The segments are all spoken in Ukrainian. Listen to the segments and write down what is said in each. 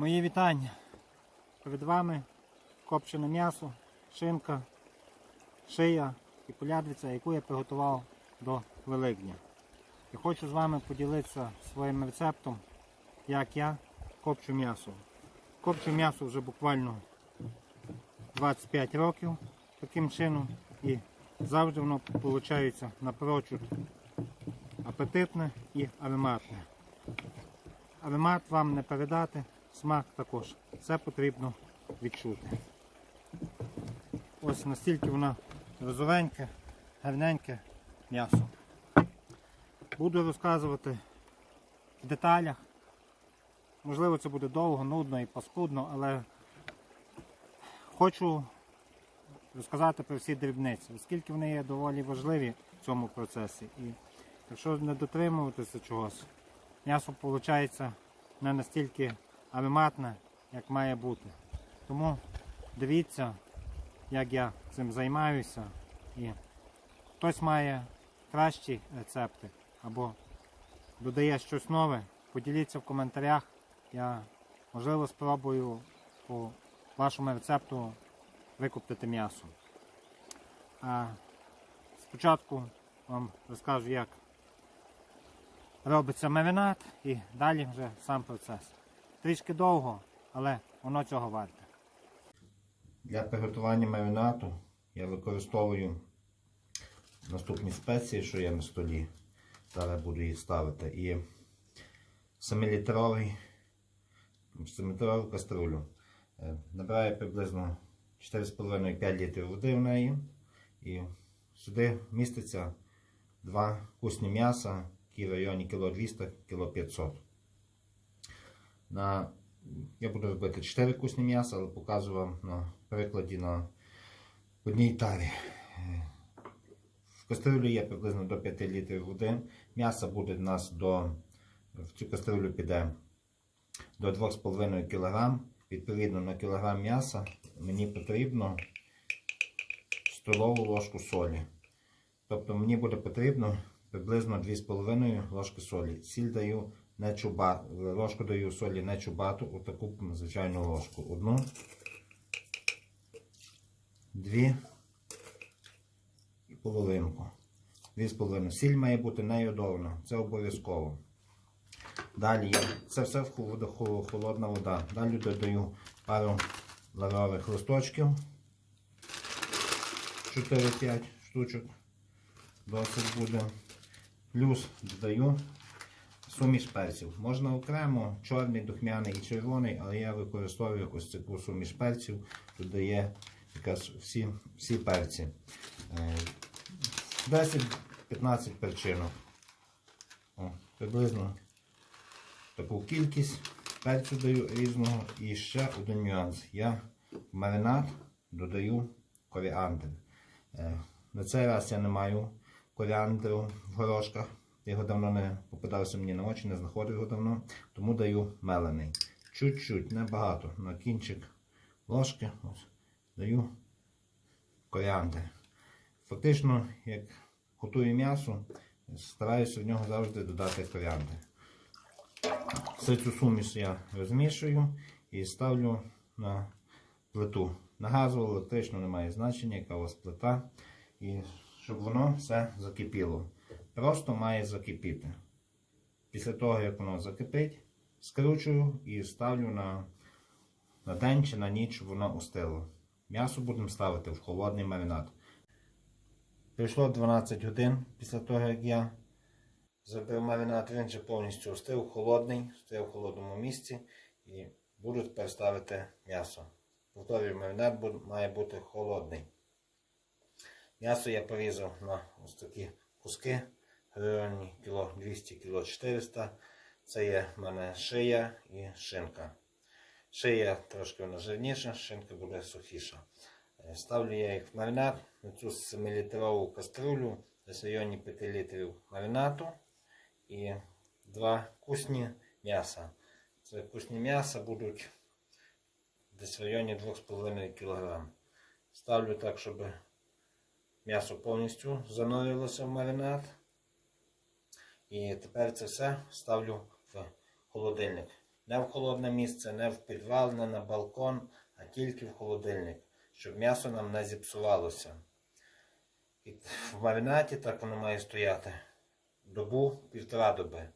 Мої вітання. Перед вами копчене м'ясо, шинка, шия і полядвиця, яку я приготував до Великдня. І хочу з вами поділитися своїм рецептом, як я копчу м'ясо. Копчу м'ясо вже буквально 25 років таким чином і завжди воно виходить напрочуд апетитне і ароматне. Аромат вам не передати, смак також. Це потрібно відчути. Ось настільки воно розовеньке, гарненьке м'ясо. Буду розказувати в деталях. Можливо, це буде довго, нудно і паскудно, але хочу розказати про всі дрібниці, оскільки вони є доволі важливі в цьому процесі. І якщо не дотримуватися чогось, м'ясо виходить не настільки ароматне, як має бути. Тому дивіться, як я цим займаюся. І хтось має кращі рецепти або додає щось нове, поділіться в коментарях. Я можливо спробую по вашому рецепту викоптити м'ясо. А спочатку вам розкажу, як робиться маринад і далі вже сам процес. Трішки довго, але воно цього варте. Для приготування маринату я використовую наступні спеції, що є на столі. Зараз буду їх ставити. І 7-літровий 7-літрову каструлю. Е, Набираю приблизно 4,5-5 літрів води в неї. І сюди міститься два кусні м'яса, які в районі кіло 200 кіло 500 на, Я буду робити 4 кусні м'яса, але показую вам на прикладі на одній тарі. В кастрюлі є приблизно до 5 літрів води. М'ясо буде в нас до, в цю кастрюлю піде до 2,5 кг. Відповідно на кілограм м'яса мені потрібно столову ложку солі. Тобто мені буде потрібно приблизно 2,5 ложки солі. Сіль даю не ложку даю солі не чубату, отаку звичайну ложку. Одну, дві і половинку. Дві з половиною. Сіль має бути не йодована, це обов'язково. Далі це все холодна вода. Далі додаю пару лаврових листочків. 4-5 штучок. Досить буде. Плюс додаю суміш перців. Можна окремо чорний, духмяний і червоний, але я використовую ось таку суміш перців. Тут дає якраз всі, всі перці. Е, 10-15 перчинок. О, приблизно таку кількість перцю даю різного. І ще один нюанс. Я в маринад додаю коріандр. Е, На цей раз я не маю коріандру в горошках. Його давно не попадався мені на очі, не знаходив його давно, тому даю мелений. Чуть-чуть, небагато. На кінчик ложки ось, даю коріандр. Фактично, як готую м'ясо, стараюся в нього завжди додати коріандр. Все цю суміш я розмішую і ставлю на плиту. На газову, електричну немає значення, яка у вас плита. І щоб воно все закипіло. Просто має закипіти. Після того, як воно закипить, скручую і ставлю на, на день чи на ніч, щоб воно остило. М'ясо будемо ставити в холодний маринад. Прийшло 12 годин після того, як я зробив маринад, він вже повністю остив, холодний, стояв в холодному місці і буду тепер ставити м'ясо. Повторюю, маринад має бути холодний. М'ясо я порізав на ось такі куски, гривні кіло 200 кіло 400. Це є в мене шия і шинка. Шия трошки вона жирніша, шинка буде сухіша. Е, Ставлю я їх в маринад на цю 7-літрову каструлю, в районі 5 літрів маринату і два кусні м'яса. Це кусні м'яса будуть десь в районі 2,5 кг. Ставлю так, щоб м'ясо повністю занурилося в маринад. І тепер це все ставлю в холодильник. Не в холодне місце, не в підвал, не на балкон, а тільки в холодильник, щоб м'ясо нам не зіпсувалося. І в маринаті так воно має стояти. Добу, півтора доби.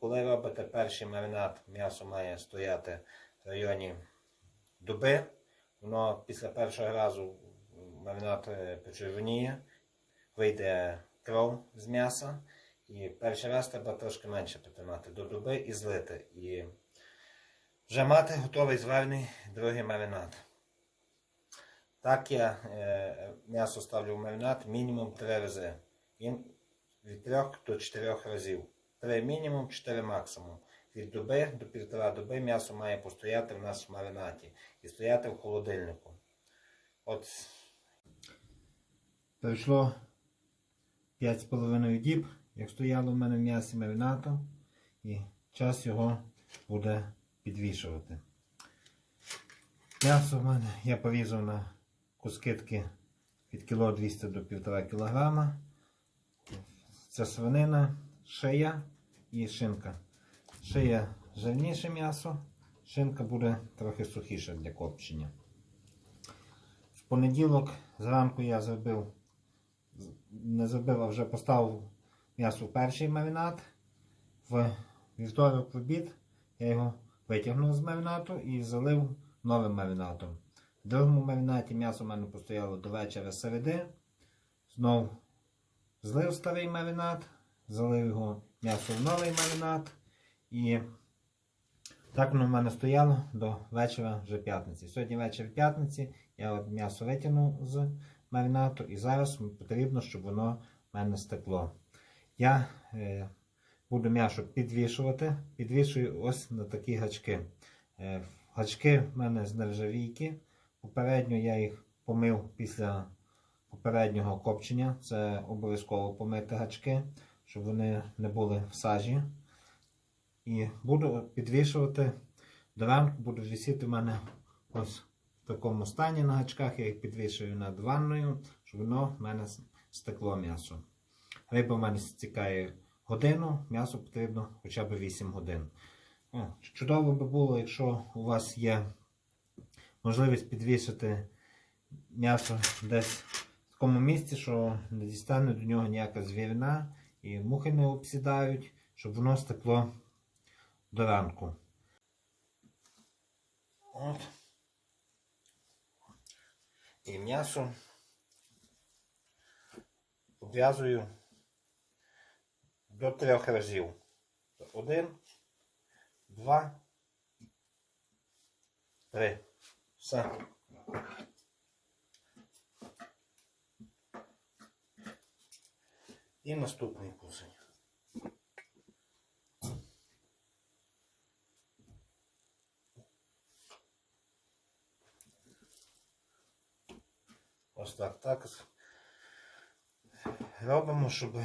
Коли робите перший маринад, м'ясо має стояти в районі доби. Воно після першого разу маринад е, почервоніє, вийде кров з м'яса. І перший раз треба трошки менше потримати до доби і злити. І вже мати готовий зварений другий маринад. Так я е, м'ясо ставлю в маринад мінімум 3 рази. Він від 3 до 4 разів. 3 мінімум, 4 максимум. Від доби до півтора доби м'ясо має постояти в нас в маринаті і стояти в холодильнику. От пройшло 5,5 діб, як стояло в мене в м'ясі маринатом, і час його буде підвішувати. М'ясо в мене я порізав на кускитки від кіло 200 до 1,5 кг. Це свинина, шия і шинка. Шия жирніше м'ясо, шинка буде трохи сухіша для копчення. В понеділок зранку я зробив, не зробив, а вже поставив м'ясо перший маринад. В вівторок в обід я його витягнув з маринату і залив новим маринатом. В другому маринаті м'ясо в мене постояло до вечора середи. Знов злив старий маринад, залив його м'ясо в новий маринад. І так воно в мене стояло до вечора вже п'ятниці. Сьогодні вечір п'ятниці я от м'ясо витягнув з маринату і зараз потрібно, щоб воно в мене стекло. Я е, буду м'ясо підвішувати. Підвішую ось на такі гачки. Е, гачки в мене з нержавійки. Попередньо я їх помив після попереднього копчення. Це обов'язково помити гачки, щоб вони не були в сажі. І буду підвішувати до ранку, буду висіти в мене ось в такому стані на гачках. Я їх підвішую над ванною, щоб воно в мене стекло м'ясо. Риба в мене стікає годину, м'ясо потрібно хоча б 8 годин. Чудово би було, якщо у вас є можливість підвішати м'ясо десь в такому місці, що не дістане до нього ніяка звірина і мухи не обсідають, щоб воно стекло до ранку. От. І м'ясо обв'язую до трьох разів. Один, два, три. Все. І наступний кусень. Ось так, так. Робимо, щоб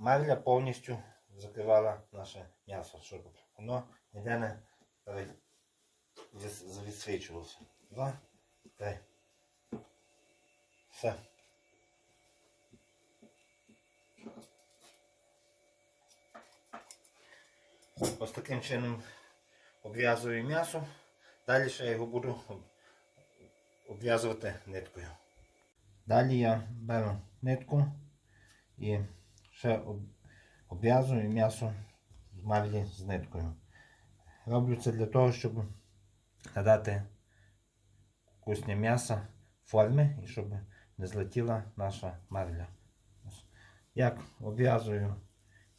марля повністю закривала наше м'ясо, щоб воно ніде не відсвічувалося. Два, три. Все. Ось таким чином обв'язую м'ясо. Далі ще його буду обв'язувати ниткою. Далі я беру нитку і ще об- обв'язую м'ясо в марлі з ниткою. Роблю це для того, щоб надати вкусне м'ясо форми і щоб не злетіла наша марля. Як обв'язую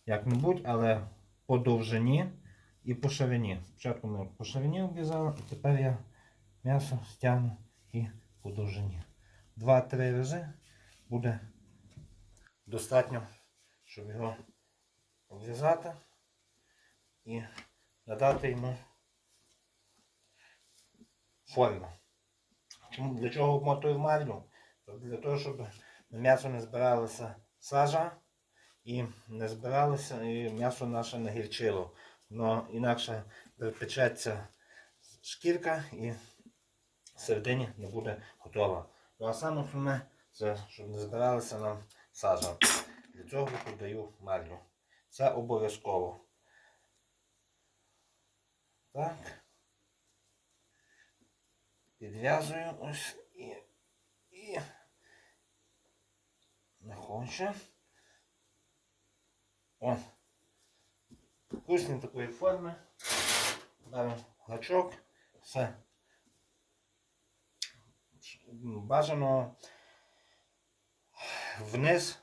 як-небудь, але по довжині і по ширині. Спочатку ми по ширині обв'язали, а тепер я м'ясо стягну і по довжині. Два-три рази буде достатньо, щоб його обв'язати і надати йому форму. Для чого обмотую марлю? Для того, щоб на м'ясо не збиралася сажа і не збиралося, і м'ясо наше не гірчило. Воно інакше припечеться шкірка і всередині не буде готова. Ну а саме основне, це щоб не збиралася нам сажа. Для цього подаю марлю. Це обов'язково. Так. Підв'язую ось і. і. Не хоче. О. Вкусні такої форми. Беремо гачок. Все. Бажано вниз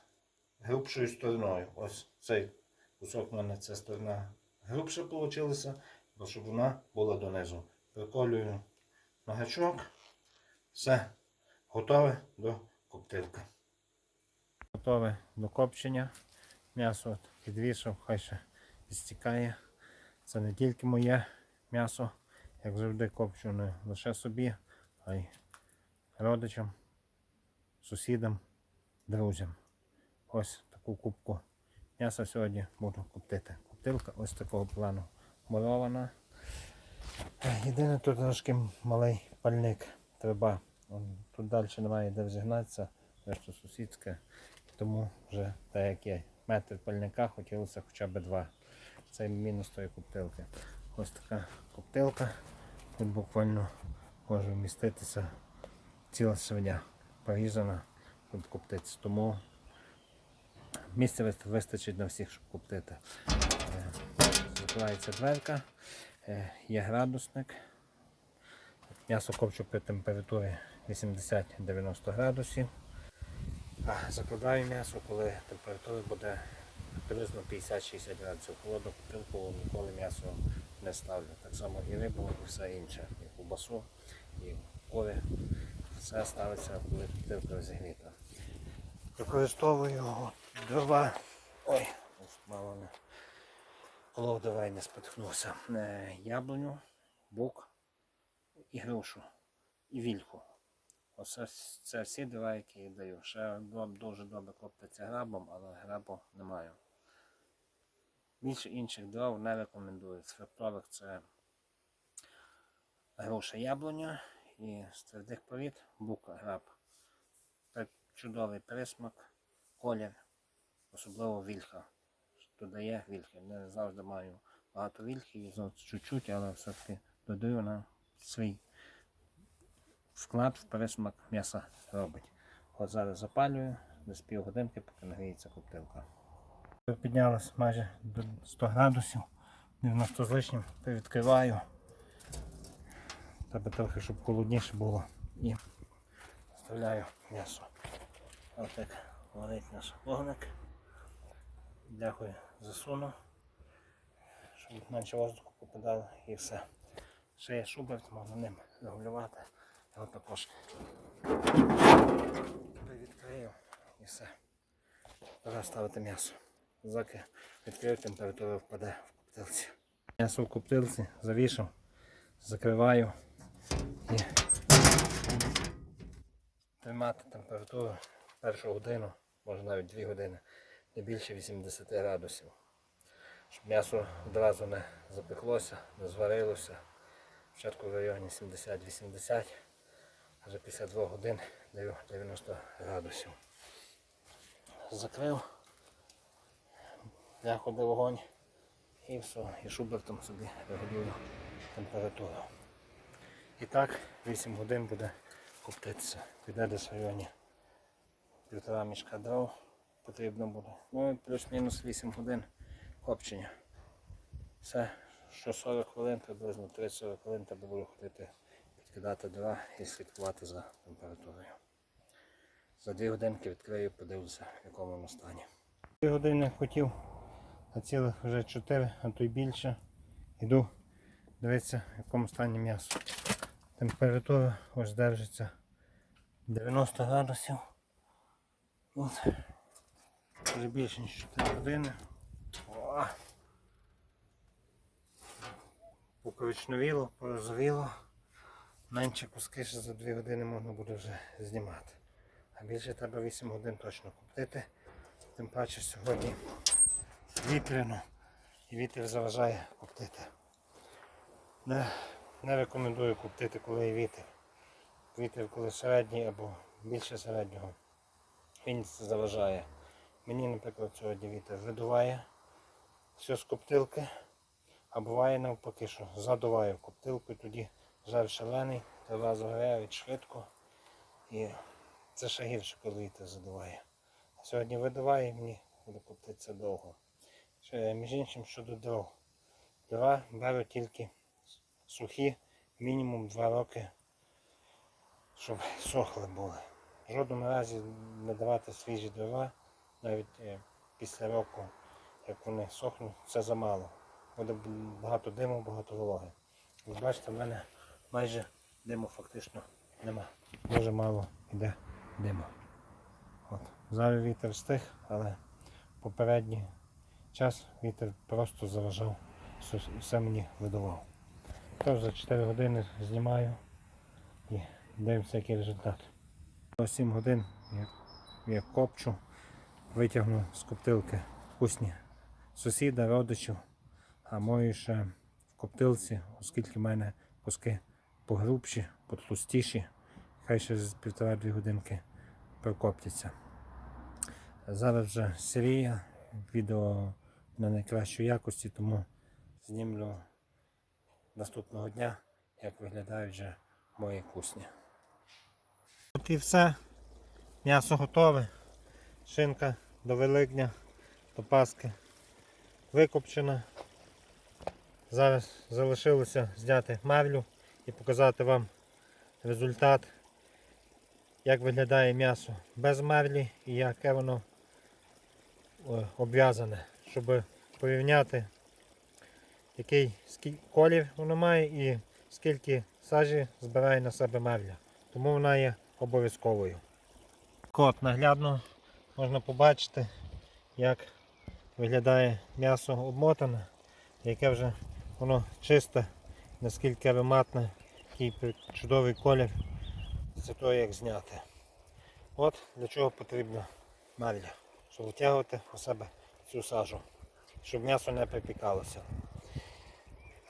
грубшою стороною. Ось цей кусок в мене ця сторона грубша вийшла, бо щоб вона була донизу. Приколюю на гачок. Все. Готове до коптильки. Готове до копчення. М'ясо підвішав, хай ще стікає. Це не тільки моє м'ясо, як завжди копчу не лише собі, а й родичам, сусідам, друзям. Ось таку кубку м'яса сьогодні буду коптити. Коптилка ось такого плану мурована. Єдине тут трошки малий пальник треба. Тут далі немає де розігнатися, дещо сусідське. Тому вже так як є метр пальника, хотілося хоча б два. Це мінус тої коптилки. Ось така коптилка. Тут буквально може вміститися ціла свиня порізана, тут коптиться. Тому місця вистачить на всіх, щоб коптити. Е, Закривається дверка, е, є градусник. М'ясо копчу при температурі 80-90 градусів. Закладаю м'ясо, коли температура буде приблизно 50-60 градусів. Холодну купилку ніколи м'ясо не ставлю. Так само і рибу, і все інше. І кубасу, і кури. Все ставиться, коли купилка розігріта. Використовую дрова. Ой, мало не. Колов давай не спотхнувся. Е, Яблуню, бук і грушу, і вільху. Оце це всі дрова, які я даю. Ще дуже добре коптиться грабом, але грабу не маю. Більше інших дров не рекомендую. З фруктових це груша яблуня і з твердих порід бук граб. Це чудовий присмак, колір, особливо вільха. Додає вільхи. Не завжди маю багато вільхи, зовсім чуть-чуть, але все-таки додаю на свій вклад в пересмак м'яса робить. От зараз запалюю, десь півгодинки, поки нагріється коптилка. Піднялась майже до 100 градусів, 90 з лишнім, відкриваю. Треба трохи, щоб холодніше було. І вставляю м'ясо. Ось так горить наш вогник. Дякую, засуну, щоб менше воздуху попадало і все. Ще є шуберт, можна ним регулювати. Його також відкрию і все. Пора ставити м'ясо. Заки відкрию, температура впаде в коптилці. М'ясо в коптилці завішав, закриваю і тримати температуру першу годину, може навіть 2 години, не більше 80 градусів. Щоб м'ясо одразу не запеклося, не зварилося. Спочатку в районі 70-80, а після 2 годин даю 90 градусів. Закрив, ляходив вогонь і все, і шубертом собі регулюю температуру. І так 8 годин буде коптитися. Піде десь в районі півтора мішка дров потрібно буде. Ну і плюс-мінус 8 годин копчення. Все, що 40 хвилин, приблизно 30-40 хвилин треба було ходити, підкидати дрова і слідкувати за температурою. За 2 годинки відкрию, подивлюся, в якому воно стані. 2 години хотів, а цілих вже 4, а то й більше. Йду дивитися, в якому стані м'ясо. Температура ось держиться 90 градусів. От. Вже більше ніж 4 години. О! Покоричневіло, порозовіло. Менше куски ще за 2 години можна буде вже знімати. А більше треба 8 годин точно коптити. Тим паче сьогодні вітряно і вітер заважає коптити. Не, не рекомендую коптити, коли є вітер. Вітер коли середній або більше середнього. Він заважає. Мені, наприклад, сьогодні вітер видуває все з коптилки. А буває навпаки, що задуваю коптилку, і тоді жар шалений, трава загоряють швидко. І це ще гірше, коли вітер задуває. А сьогодні видуває і мені буде коптитися довго. Ще, між іншим щодо дров. Дрова беру тільки сухі, мінімум 2 роки, щоб сохли були. В жодному разі не давати свіжі дрова, навіть е, після року, як вони сохнуть, це замало. Буде багато диму, багато вологи. Ви бачите, в мене майже диму фактично нема. Дуже мало йде диму. От. Зараз вітер стих, але попередній час вітер просто заважав, все- мені видавав. Тож за 4 години знімаю і дивимося, який результат. О 7 годин я копчу, витягну з коптилки вкусні сусіда, родичів, а мою ще в коптилці, оскільки в мене куски погрубші, потлустіші, хай ще з півтора-дві годинки прокоптяться. Зараз вже серія, відео на найкращій якості, тому знімлю наступного дня, як виглядають вже мої кусні. От і все. М'ясо готове. Шинка до Великдня, до Пасхи викопчена. Зараз залишилося зняти марлю і показати вам результат, як виглядає м'ясо без марлі і яке воно е, обв'язане, щоб порівняти, який колір воно має і скільки сажі збирає на себе марля. Тому вона є обов'язковою. Кот наглядно можна побачити, як виглядає м'ясо обмотане, яке вже воно чисте, наскільки ароматне, який чудовий колір це то як зняти. От для чого потрібна марля, щоб витягувати у себе цю сажу, щоб м'ясо не припікалося.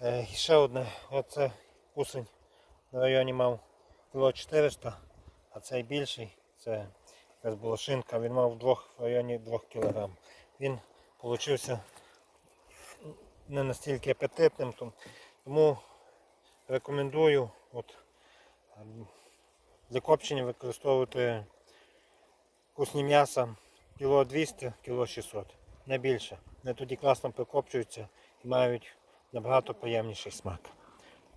Е, і ще одне, оце кусень на районі мав кіло 400, а цей більший, це якась була шинка, він мав двох, в районі 2 кг. Він получився не настільки апетитним, тому рекомендую от, ем, для копчення використовувати вкусні м'яса кіло 200, кіло 600, не більше. Вони тоді класно прикопчуються і мають набагато приємніший смак.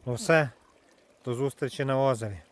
Ну все, до зустрічі на озері.